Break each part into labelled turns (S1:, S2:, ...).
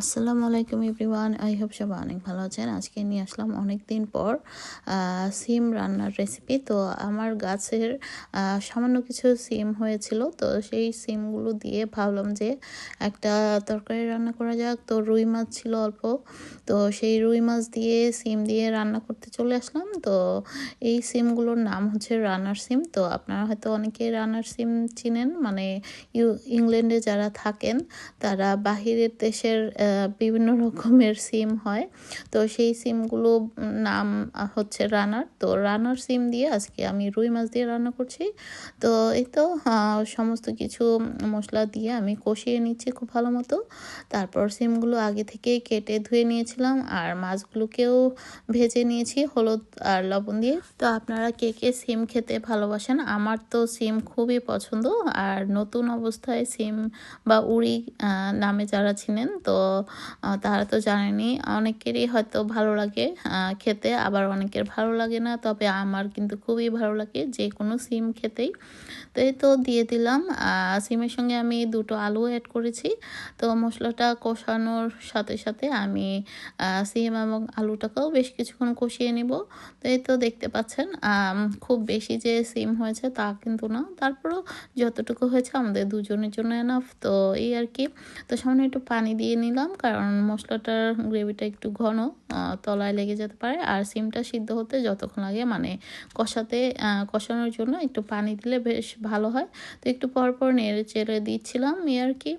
S1: আসসালামু আলাইকুম everyone, I hope সবাই অনেক ভালো আছেন। আজকে নিয়ে আসলাম অনেক দিন পর সিম রান্নার রেসিপি তো আমার গাছের সামান্য কিছু সিম হয়েছিল। তো সেই সিমগুলো দিয়ে ভাবলাম যে একটা তরকারি রান্না করা যাক। তো রুই মাছ ছিল অল্প। তো সেই রুই মাছ দিয়ে, সিম দিয়ে রান্না করতে চলে আসলাম। তো এই সিমগুলোর নাম হচ্ছে রানার সিম। তো আপনারা হয়তো অনেকে রানার সিম চিনেন। মানে ইউ, ইংল্যান্ডে যারা থাকেন, তারা বাহিরের দেশের বিভিন্ন রকমের সিম হয়। তো সেই সিমগুলো নাম হচ্ছে রানার তো রানার সিম দিয়ে আজকে আমি রুই মাছ দিয়ে রান্না করছি। তো এই তো সমস্ত কিছু মশলা দিয়ে আমি কষিয়ে নিচ্ছি খুব ভালো মতো। তারপর সিমগুলো আগে থেকেই কেটে ধুয়ে নিয়েছিলাম আর মাছগুলোকেও ভেজে নিয়েছি হলুদ আর লবণ দিয়ে। তো আপনারা কে কে সিম খেতে ভালোবাসেন, আমার তো সিম খুবই পছন্দ। আর নতুন অবস্থায় সিম বা উড়ি নামে যারা ছিলেন, তো তারা তো জানেনি। অনেকেরই হয়তো ভালো লাগে খেতে, আবার অনেকের ভালো লাগে না। তবে আমার কিন্তু খুবই ভালো লাগে যে কোনো সিম খেতেই। তো এই তো দিয়ে দিলাম। সিমের সঙ্গে আমি দুটো আলু অ্যাড করেছি। তো মশলাটা কষানোর সাথে সাথে আমি সিম এবং আলুটাকেও বেশ কিছুক্ষণ কষিয়ে নিব। তো এই তো দেখতে পাচ্ছেন খুব বেশি যে সিম হয়েছে তা কিন্তু না। তারপরও যতটুকু হয়েছে আমাদের দুজনের জন্য এনাফ তো এই আর কি। তো সামনে একটু পানি দিয়ে নিলাম। কারণ মশলাটার গ্রেভিটা একটু ঘন তলায় লেগে যেতে পারে। আর সিমটা সিদ্ধ হতে যতক্ষণ লাগে মানে কষাতে কষানোর জন্য একটু পানি দিলে বেশ ভালো হয়। তো একটু পর পর নেড়ে চেড়ে দিচ্ছিলাম এই আর কি।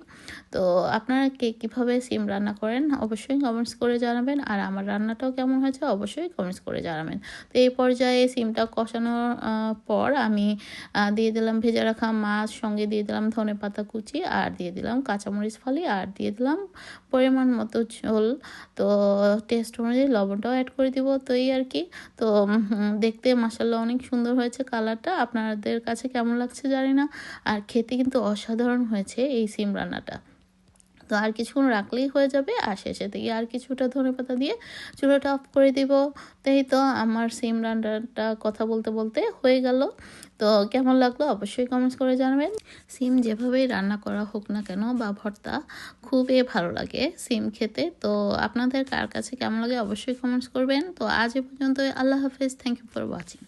S1: তো আপনারা কে কীভাবে সিম রান্না করেন অবশ্যই কমেন্টস করে জানাবেন। আর আমার রান্নাটাও কেমন হয়েছে অবশ্যই কমেন্টস করে জানাবেন। তো এই পর্যায়ে সিমটা কষানোর পর আমি দিয়ে দিলাম ভেজে রাখা মাছ, সঙ্গে দিয়ে দিলাম ধনে পাতা কুচি, আর দিয়ে দিলাম কাঁচামরিচ ফালি, আর দিয়ে দিলাম পরিমাণ মতো ঝোল। তো টেস্ট অনুযায়ী লবণটাও অ্যাড করে দিব। তো এই আর কি। তো দেখতে মাসাল্লাহ অনেক সুন্দর হয়েছে কালারটা আপনাদের কাছে কেমন লাগছে জানি না। আর খেতে কিন্তু অসাধারণ হয়েছে এই সিম রান্নাটা। তো আর কিছুক্ষণ রাখলেই হয়ে যাবে। আর শেষে থেকে আর কিছুটা ধনে পাতা দিয়ে চুলোটা অফ করে দিব। তাই তো আমার সিম রান্নাটা কথা বলতে বলতে হয়ে গেল। তো কেমন লাগল অবশ্যই কমেন্টস করে জানাবেন। সিম যেভাবেই রান্না করা হোক না কেন বা ভর্তা, খুবই ভালো লাগে সিম খেতে। তো আপনাদের কার কাছে কেমন লাগে অবশ্যই কমেন্টস করবেন। তো আজ এ পর্যন্ত আল্লাহ হাফেজ। Thank you for watching